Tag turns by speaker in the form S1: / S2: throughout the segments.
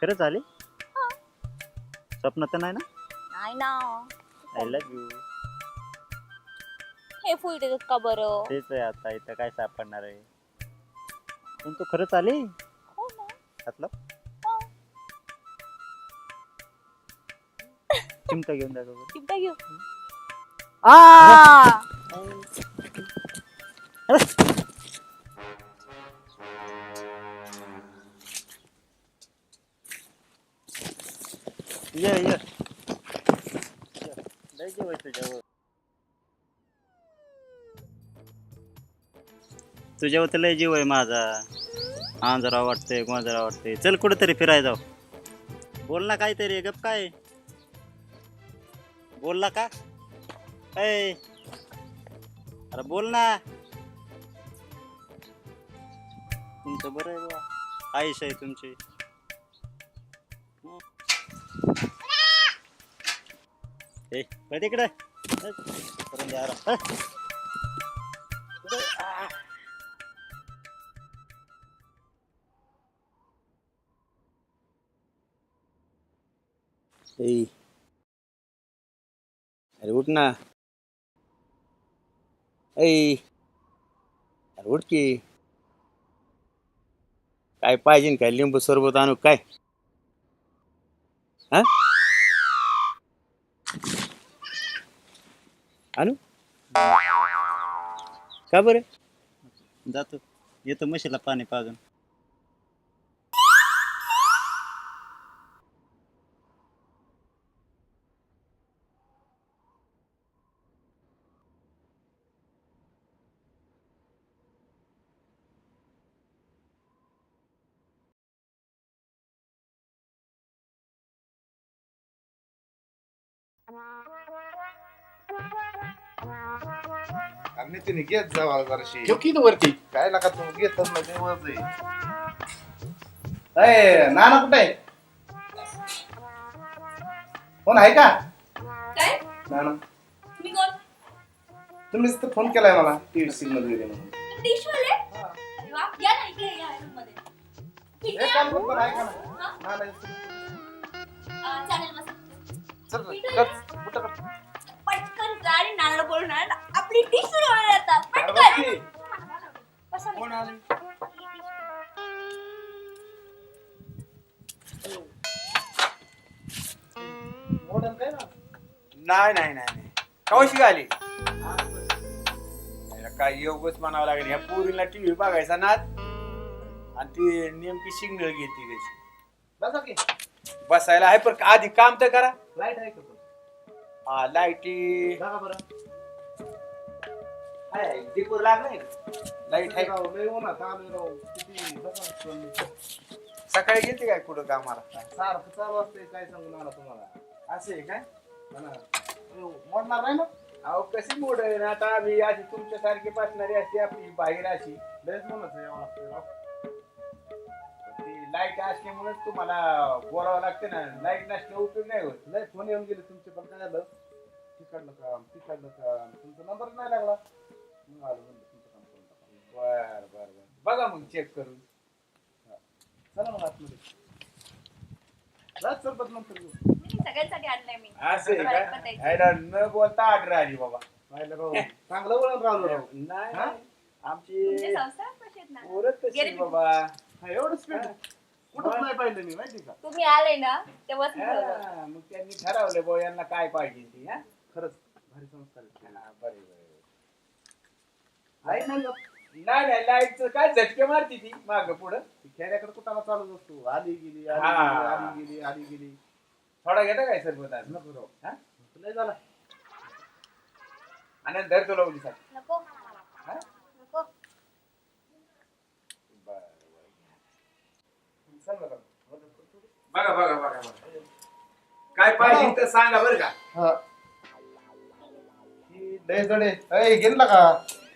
S1: खरंच आली? स्वप्न तर नाही ना?
S2: नाही ना.
S1: आय लव्ह यू
S2: हे फुल देतात का बरं?
S1: तेच आहे आता इथं काय सापडणार आहे? पण तू खरंच आली?
S2: हो ना. हो.
S1: चिमटा घेऊन बरं.
S2: चिमटा घेऊ. आ!
S1: ये ये. ये. लय जीव आहे तुझ्यावर. तुझ्यावर तर लय जीव आहे माझा. आंजरा वाटतंय गोंजरा वाटतंय. चल कुठेतरी फिरायला जाऊ. बोल ना काहीतरी गप काय? बोलला का? ऐ अरे बोल ना. तुमचं बरं आहे बा आयुष आहे तुमची. ए बघ तिकडे करून द्या आराम. हं. कुठे? आ. ए अरे उठ ना ऐ अरे उठ की काय पाहिजे न काय लिंबू सरबत आणू काय हा आणू? का बरं? जातो. येतो म्हशीला पाणी पाजून.
S3: आणि तिने घेत जावा जराशी
S4: ठेव की इथं वरती.
S3: काय लागा तू घेतच ना देवच आहे. नाना कुठे आहे? कोण आहे का?
S2: काय?
S3: नाना.
S2: तुम्ही कोण?
S3: तुम्हीच तर फोन केलाय मला टीव्ही सिग्नल वगैरे म्हणून.
S2: डिशवाले अरे वा या ना इकडे या room मध्ये ठीक
S3: एक काम करतो ना.
S2: हा?
S3: नाना, चल कर, कुठं कर?
S2: पटकन जा आणि नानाला बोलून आण. आपली डिश सुरू होणार आता. पटकन.
S3: बापरे.
S2: बसा
S3: कोण आले? मॉडेल काय ना?
S4: नाही नाही नाही नाही. कवशी आली काय योगच म्हणावं लागेल. ह्या पोरीला टीव्ही बघायचा नाद आणि ती नेमकी सिग्नल घेते त्याची.
S3: बसा की.
S4: बसायला आहे पण आधी काम तर करा.
S3: लाइट आहे का?
S4: हा लाईटी.
S3: बघा बरं.
S4: दीपूर लागलाय लाइट आहे.
S3: राव, लय उन्हात आलोय राव. किती बघा, कोण-
S4: सकाळी घेते काय कुठं कामाला?
S3: सारखं चालू असतंय काय सांगू नाना तुम्हाला.
S4: असं आहे काय?
S3: हा ना. मोडणार नाही ना?
S4: अहो कशी मोड आहे ना? आता आम्ही अशी तुमच्यासारखी बसणारी असते आपली बाहेर अशी.
S3: लयच म्हणत यावं लागतंय राव.
S4: लाइट असल्यामुळेच तुम्हाला बोलावं लागतं ना. लाइट नसल्या उपयोग नाही होत.
S3: लय फोन येऊन गेले तुमचे पण काय झालं? तिकडलं काम तिकडलं काम. तुमचा नंबर नाही लागला. मग आलो म्हणलं तुमचं काम करून टाका.
S4: बर बर बर. बघा मग चेक करून.
S3: चला मग आतमध्ये. नंतर घेऊ.
S2: मी सगळ्यांसाठी आणलंय मी.
S4: असं आहे
S2: मला
S4: का?
S2: पटायचं.
S4: ह्याला न बोलता आर्डर आली बाबा.
S3: राहिलं राव. चांगलं वळण राहिलो राव
S4: नाही
S3: हा?
S2: तुमचे
S4: आमची
S2: संस्कार कसे आहेत ना.
S4: पोरच तशी
S2: गेली
S4: बाबा?
S3: हा, एवढं स्पीड
S4: हा.
S3: कुठंच नाही पाहिलं मी माहिती का
S2: तुम्ही आले ना तेव्हाच मी ठरवलं.
S4: हा, मग त्यांनी ठरवलं भाऊ यांना काय पाहिजे ती हा
S3: खरंच भारी संस्कार.
S4: हा, बरं, बरं.
S3: लाइट नाही का?
S4: नाही नाही लाईटचं काय झटके मारती ती माग पुढं
S3: ती खेड्याकडे कुठाला चालूच असतो आली गेली आली
S4: हा.
S3: गेली आली गेली आली गेली
S4: थोडा घेता काय सरबत आज
S3: नको राव
S4: हा?
S3: लय झाला
S4: आनंद धर तुला उली
S2: नको
S4: हा?
S2: नको
S3: चल ना राव.
S4: बघा. बघा बघा बघा काय पाहिजे तर सांगा बरं का.
S3: हा. ही लय जडे अय गेला का?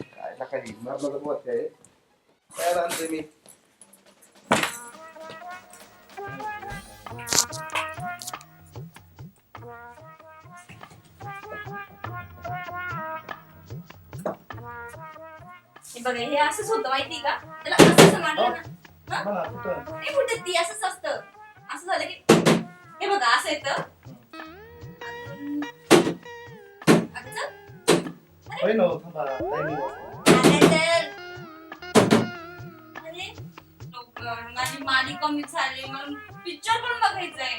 S3: काय नका ही आहे. काय राहते मी?
S2: हे बघा हे असंच होतं माहिती का? त्याला असं असं मांडलं ना.
S3: मला
S2: नाही कुठे ती असंच असतं असं झालं की हे बघा असं येतं.
S3: होय ना हो, थांबा timing वाजता.
S2: अरे तर. अरे, लवकर. माझी मालिका मिस झाली म्हणून पिक्चर पण बघायचंय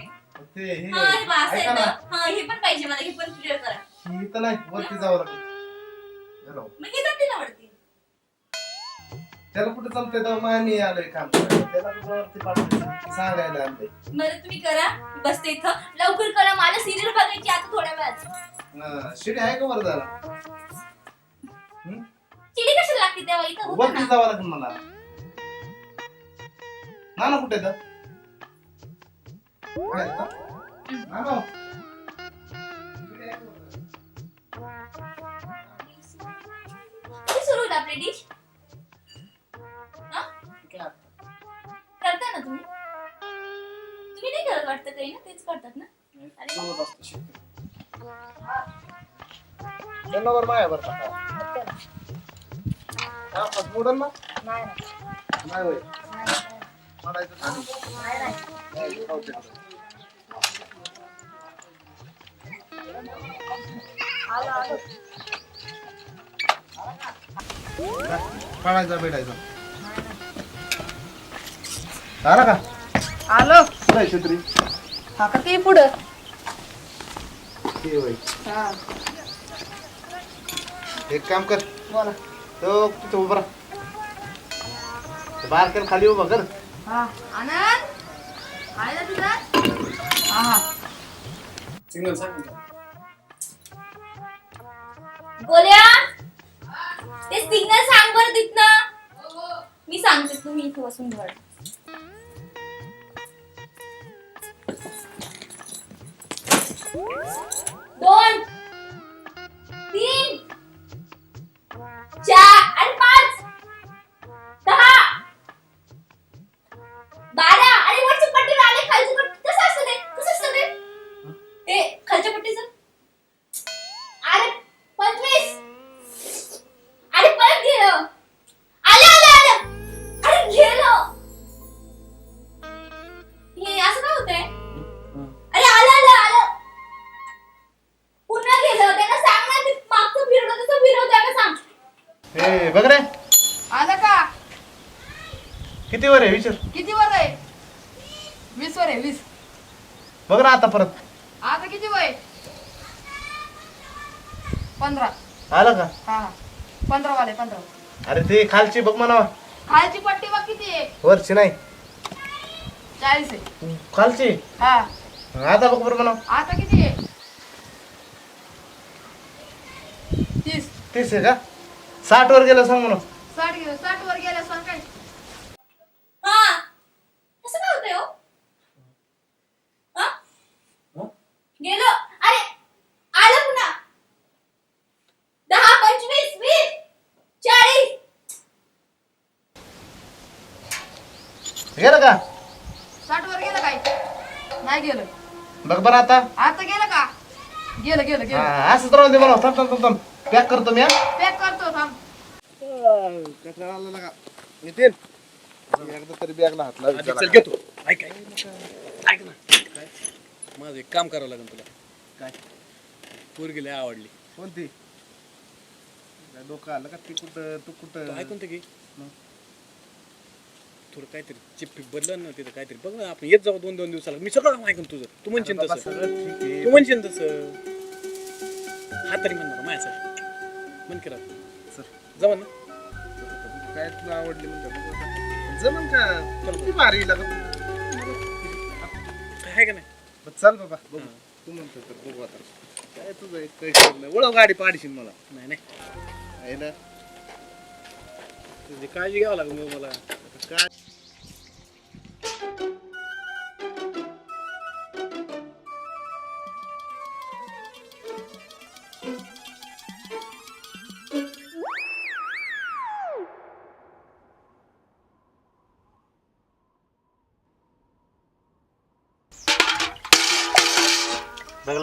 S3: ते हे
S2: हा हे असं
S3: ऐका ना
S2: हा हे पण पाहिजे मला हे पण क्लिअर करा
S3: ही इथं नाही वरती जावं लागेल.
S2: मग हे
S3: त्याला कुठे जमतंय तेव्हा मामी आलोय काम करायला. त्याला कुठं वरती पाठवायचं? सांगायला
S2: बरं तुम्ही करा. बसते इथं. लवकर करा. मला सिरियल बघायची आता थोड्या वेळात.
S3: हा, शिडी आहे का वर जायला हम्म?
S2: चिडी कशाला लागते तेव्हा? इथं होतं
S3: वरती
S2: ना.
S3: जावं लागेल मला. नाना कुठे तर? काय आहे तर? नाना. शिडी आहे का? वर जायला?
S2: किती सुरू होईल आपली डिश नाही करत वाटतं काही ना? तेच करतात ना?
S3: माया बरं. हा, मोडन ना? नाही होय. मोडायचं खाली. नाही, खाऊ भेटायचा आला का?
S5: आलो.
S3: आहे छत्री
S5: हा का ते पुढं.
S3: ते होय
S5: हा.
S3: एक काम कर.
S5: बोला.
S3: तो तिथं उभा राहा. ते बारक्याला खाली उभा कर.
S5: हा. आनंद? आहे ना तुझा? हा हा.
S4: सिग्नल सांग
S2: गोल्या ते सिग्नल सांग बरं तिथनं. मी सांगते तुम्ही इथे बसून धड दोन तीन चार आणि पाच. दहा. बारा. आणि वरची पट्टी आले खालची पट्टी कसं असतं ते? कसं असतं ते? ते खालच्या पट्टीचं? अरे
S3: आता परत.
S5: आता किती वय? पंधरा.
S3: आलं का?
S5: हा. हा पंधरा. वाले पंधरा
S3: अरे ते खालची बघ म्हणा
S5: खायची पट्टी बघ किती आहे.
S3: वरची नाही.
S5: चाळीस आहे.
S3: खालची?
S5: हा.
S3: आता बघ बरं म्हणा
S5: आता किती आहे? तीस.
S3: तीस आहे का? साठ वर गेलं सांग म्हणा
S5: साठ साठ वर गेल्या सांग काय
S2: हा कसं काय होतंय हो हा? गेलो अरे आलं पुन्हा दहा पंचवीस वीस चाळीस
S3: गेलं का?
S5: साठ वर गेलं काय? नाही गेलं.
S3: बघ बरं आता.
S5: आता गेलं का? गेलं गेलं गेलं.
S3: हा, असंच राहून दे थांब थांब थांब थांब. पॅक करतो मी हा.
S5: पॅक करतो थांब.
S3: कचरा आला का नितीन एकदा तरी बॅगला हात
S4: चल घेतो ऐक ऐक ऐक ना काय माझं एक काम करावं लागेल तुला
S3: काय
S4: पोरगी लय आवडली
S3: कोणती? काय डोकं आलं का? ती कुठं तू
S4: तू
S3: कुठं
S4: ऐकून घे.
S3: मग?
S4: थोडं काहीतरी चिप्पी बदल ना तिथं काहीतरी. बघ ना आपण येत जाऊ दोन दोन दिवसाला. मी सगळं ऐकून तुझं. तू म्हणशील
S3: बाबा,
S4: तसं.
S3: सगळं ठीक आहे
S4: तू म्हणशील तसं. हा तरी म्हणणार माझ्यासाठी म्हण करा
S3: सर.
S4: जमा ना.
S3: काय तुला आवडली म्हणजे जमन का? किती भारी लागत
S4: काय आहे का नाही?
S3: बरं, चल बाबा बघू.
S4: हा.
S3: तू म्हणतो तर बघू आता. काय तुझं एक काही ठरलं ओळख गाडी पाडशील मला.
S4: नाही नाही.
S3: आहे ना?
S4: तुझी काळजी घ्यावं लागेल मग मला.
S3: आता काय?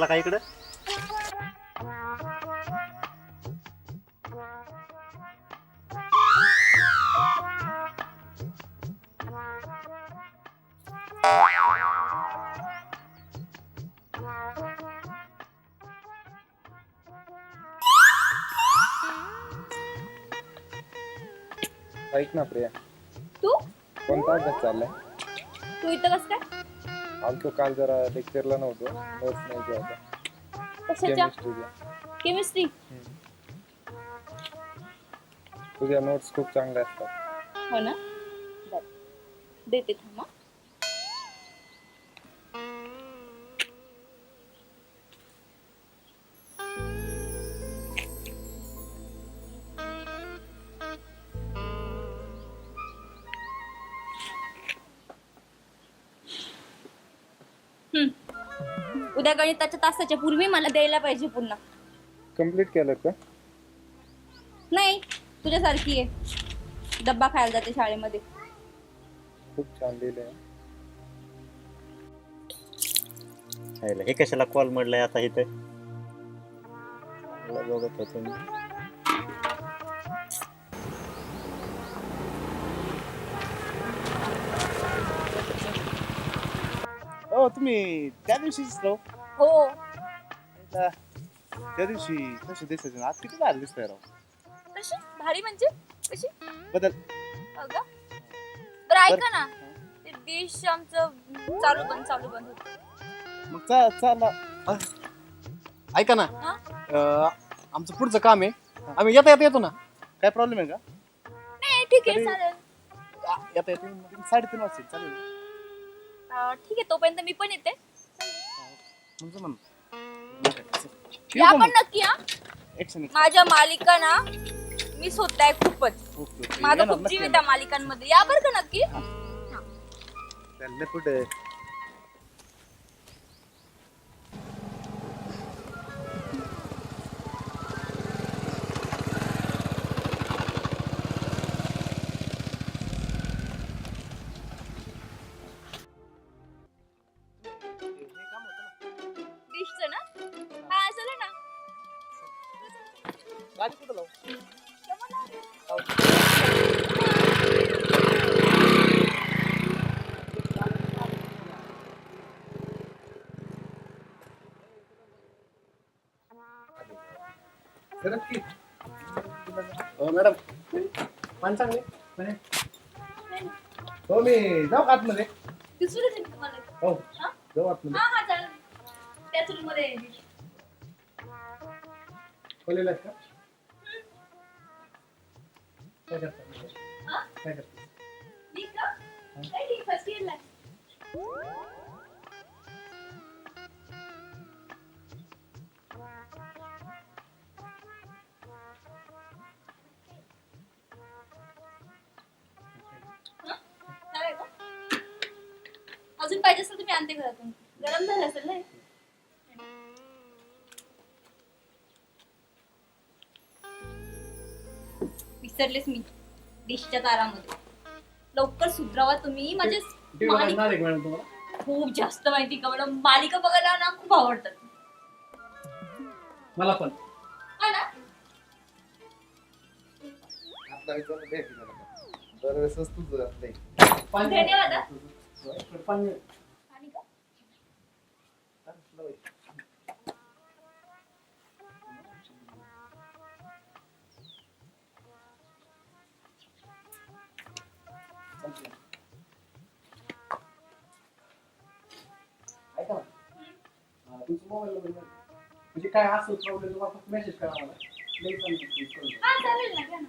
S1: आला का इकडं?
S3: ऐक ना प्रिया.
S2: तू?
S3: कोणता अभ्यास चाललाय?
S2: तू इथं कस काय?
S3: आलतो काल जरा लेक्चरला नव्हतो. नोट्स नाही होता
S2: कशाच्या?
S3: केमिस्ट्रीच्या
S2: केमिस्ट्री
S3: तुझ्या नोट्स खूप चांगल्या असतात.
S2: हो ना? बरं. देते थांबा उद्या गणिताच्या तासाच्या पूर्वी मला द्यायला पाहिजे पुन्हा.
S3: कंप्लीट केलं का?
S2: नाही तुझ्यासारखी आहे. डब्बा खायला जाते शाळेमध्ये.
S3: खूप छान लिहिलंय.
S1: हे कशाला कॉल म्हणलंय आता इथं? मला बघत होतो मी.
S6: हो तुम्ही त्या दिवशीच राव
S2: हो.
S6: त्या त्या दिवशी कसे दिसायचे ना. आज किती भारी दिसतंय राव.
S2: कशी? भारी म्हणजे? कशी?
S6: बदल.
S2: का? बरं ऐका ना. ते डिश आमचं चालू बंद चालू बंद होत.
S6: मग चा चाला ऐका ना.
S2: हा?
S6: अ, आमचं पुढचं काम आहे. आम्ही येता येता येतो ना. काय प्रॉब्लेम आहे का?
S2: नाही ठीक आहे
S6: तरी-
S2: चालेल.
S6: आ, येता येता साडेतीन वाजता चालेल.
S2: अं, ठीक आहे तोपर्यंत मी पण येते.
S6: तुमचं
S2: या पण नक्की हा? माझ्या मालिका ना मिस होत आहे खूपच माझा खूप जीव आहे त्या मालिकांमध्ये. या बरं का नक्की? डिशचं
S6: मॅडम. पाणी चांगले हो मी जाऊ आतमध्ये? हो
S2: हा?
S6: जाऊ आतमध्ये.
S2: हा हा.
S6: खोलेला आहे का?
S2: पाहिजे असेल तर मी आणते घरातून. गरम झालं असेल ना? हे? विसरलेच मी डिशच्या तारामध्ये. लवकर सुधरावा तुम्ही. माझे मालिका
S6: मॅडम तुम्हाला.
S2: खूप जास्त माहिती का? मला मालिका बघायला ना खूप आवडतात.
S6: मला पण.
S2: हा ना?
S3: आपला विचार भेट दरवेळेसच तुझं नाही.
S2: धन्यवाद हा.
S6: ऐका ना तुमचं मोबाईल नंबर म्हणजे काय असेल प्रॉब्लेम तुम्हाला फक्त मेसेज करा मला लगेच आम्ही करून देऊ.
S2: हा चालेल ना घ्या ना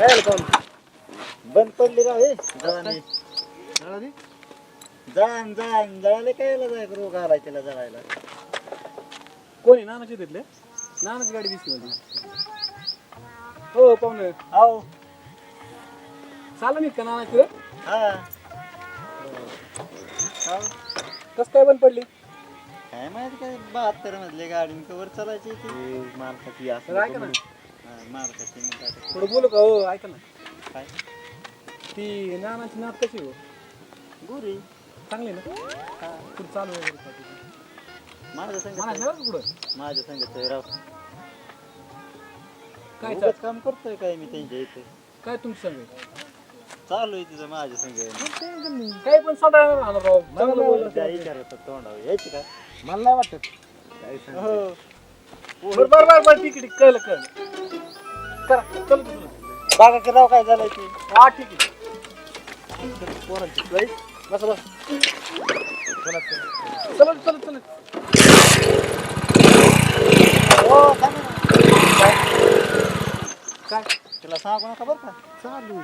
S6: काय कोण
S1: बंद पडली राव हे? जळाने
S6: जळाली?
S1: जळण जळण जळाले काय जाय रोग आलाय त्याला जळायला?
S6: कोणी? नानाची तिथले? नानाची गाडी दिसली मला हो पाहुणे.
S1: हो
S6: चाललं नाही का नाना तिथं?
S1: हा.
S6: कसं काय बंद पडली?
S1: काय माहिती काय बहात्तर मधले गाडी कवर चालायची ती
S4: मालकाची
S6: तर ऐका ना. थोडं बोलू का? हो ऐका ना.
S1: काय?
S6: ती नानाची नात कशी हो?
S1: गोरी.
S6: चांगली ना? पुढं चालू वगैरे का? तिची?
S1: माझ्या संगत.
S6: ना पुढं?
S1: माझ्या संगत राव.
S6: काय
S1: उगाच काम करतोय काय मी त्यांच्या इथे?
S6: काय तुमची सांग
S1: चालू आहे तिथं माझ्या संग
S6: काय पण सांगा राहणार राव. चांगलं
S1: त्या विचारत तोंडावर यायची का?
S6: मला नाही वाटत.
S1: हो.
S6: बरं बरं बरं बरं ठीक आहे ठीक आहे, कळलं कळलं. करा. चल चल
S1: बागा की राव काय झालंय ती?
S6: हा ठीक आहे. पोरांची. राईट बस बस. चला चला. चला
S1: हो ना.
S6: काय?
S1: तुला सांगू नका बरं का?
S6: चालू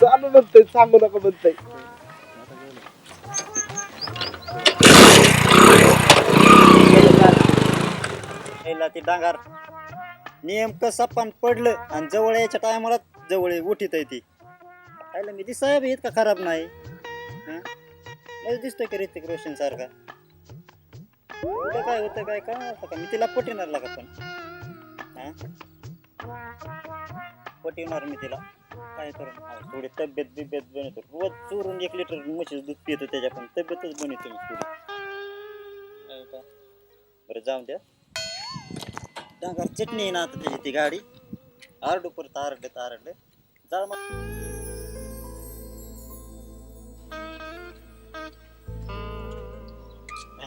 S6: चालू म्हणतोय सांगू नका म्हणतोय.
S1: ती डांगार. नेमकं सपान पडलं आणि जवळ यायच्या टायमाला जवळ उठीत आहे ती. पाहिलं मी ती साहेब इतका खराब नाही? हं? दिसतोय की ऋतिक रोशन सारखा? कुठं काय होतं काय काय का? मी तिला पटिणार लागा पण? हं? पटिवणार मी तिला. काय करून थोडी तब्येत बिब्येत बनवतो रोज चोरून एक लिटर म्हशीचं दूध पितो त्याच्या पण तब्येतच बनवतो मी थोडी का? बरं जाऊन द्या. डांगर चटणी आहे ना आता त्याची ती गाडी. आरडू परत आरडत आरडलं जा मग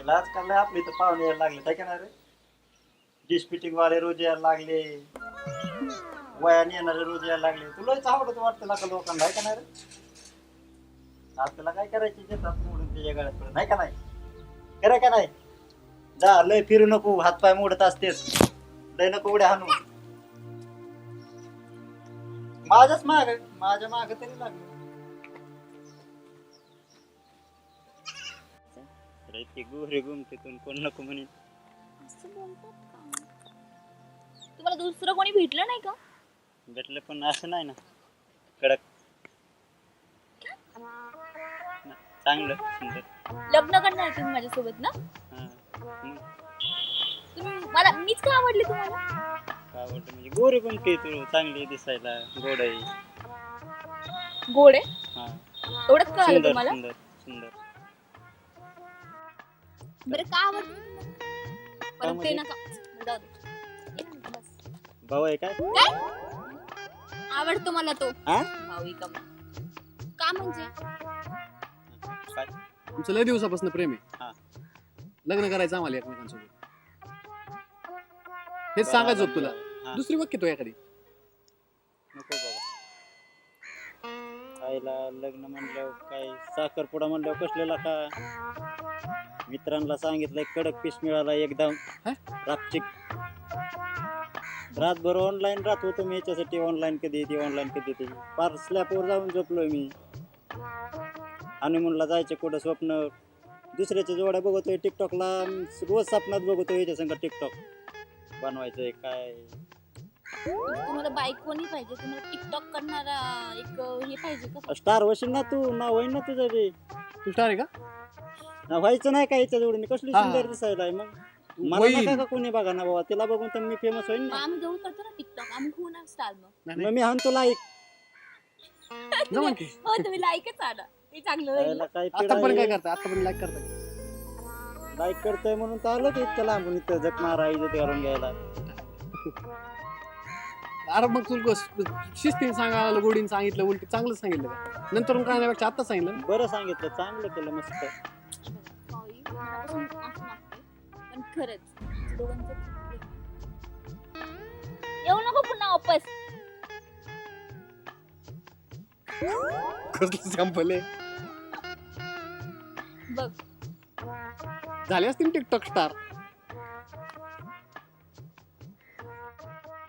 S1: आजकाल लय आपली तर पाहुणे यायला लागले काय करणार रे? डिश फिटिंग वाले रोज यायला लागले. वयाने येणारे रोज यायला लागले. तुलाच आवडत वाटतं का लोकांना काय करणार आपल्याला काय करायची देतात मोडून त्याच्या गाड्यात पडून नाही का नाही? करा का नाही? जा लय फिरू नको हातपाय मोडत असतेस. लय नको उड्या हाणू. माझ्याच माग माझ्या माग तरी लागलं. अरे ते गोरे कोण नको म्हणे.
S2: असं बोलतात का? तुम्हाला दुसरं कोणी भेटलं नाही का?
S1: भेटलं पण असं नाही ना. कडक. ना, चांगलं सुंदर.
S2: लग्न करणार आहे तुम्ही माझ्यासोबत ना?
S1: हा. मग?
S2: मला मीच का आवडली तुम्हाला?
S1: काय आवडतं म्हणजे गोरे गुमते तू चांगली दिसायला गोड. आहे
S2: गोड? आहे
S1: हा.
S2: एवढंच कळालं
S1: सुंदर
S2: तुम्हाला?
S1: सुंदर सुंदर.
S2: बरं का आवडलं तुम्हाला? परत ते
S1: म्हणजे?
S2: नका. जाऊ दे. हे नका बस.
S1: भाऊ आहे काय?
S2: काय? आवडतो मला तो.
S1: हा?
S2: भाऊ का का म्हणजे?
S1: काय?
S6: तुमचं लय दिवसापासून प्रेम
S1: हा.
S6: आहे लग्न करायचं आम्हाला एकमेकांसोबत. हेच सांगायचं होतं तुला.
S1: हा.
S6: दुसरी बघ की तो एखादी
S1: नको बाबा आईला लग्न म्हणल्यावर काय साखरपुडा म्हणल्यावर कसलेला का? मित्रांना सांगितलंय कडक पीस मिळाला एकदम.
S6: हा?
S1: रापचिक रातभर ऑनलाईन राहत होतो मी याच्यासाठी. ऑनलाईन कधी येते ऑनलाईन कधी येते. पार स्लॅपवर जाऊन झोपलोय मी. हनीमूनला जायचे कुठं स्वप्न? दुसऱ्याच्या जोड्या बघतोय टिकटॉकला रोज स्वप्नात बघतोय याच्या संग टिकटॉक बनवायचंय काय
S2: तुम्हाला बाईक कोणी पाहिजे? तुम्हाला टिकटॉक करणारा एक हे पाहिजे का?
S1: स्टार होशील ना तू. नाव होईन ना तुझं बी.
S6: तू स्टार आहे का?
S1: नाव व्हायचं नाही का याच्या जोडीने कसली
S6: हा.
S1: सुंदर दिसायला मग? मला
S6: होईल.
S1: नका का कोणी बघा ना बाबा? तिला बघून तर मी फेमस होईन
S2: मग
S1: ना.
S2: आम्ही दोघं करतो ना टिकटॉक आम्ही होणार स्टार मग.
S1: मी हान तुला ऐक
S6: की
S2: हो तुम्ही लाईकच ते चांगलं होईल
S1: यायला काय
S6: काय करता? आतापर्यंत लाईक करता
S1: लाईक करतोय म्हणून तर आलो की इतकं लांबून इथं जग मारा इज्जत घालून घ्यायला.
S6: अरे मग तुला शिस्तीने सांगायला गोडीने सांगितलं उलटी चांगलं सांगितलं का? नंतर काय नाही आता सांगितलं
S1: बरं सांगितलं चांगलं केलं मस्त.
S2: सॉरी मनापासून पण खरंच दोघांचं. येऊ नको पुन्हा वापस.
S6: कसलं सॅम्पल आहे
S2: बघ.
S6: झाले असतील टिकटॉक स्टार?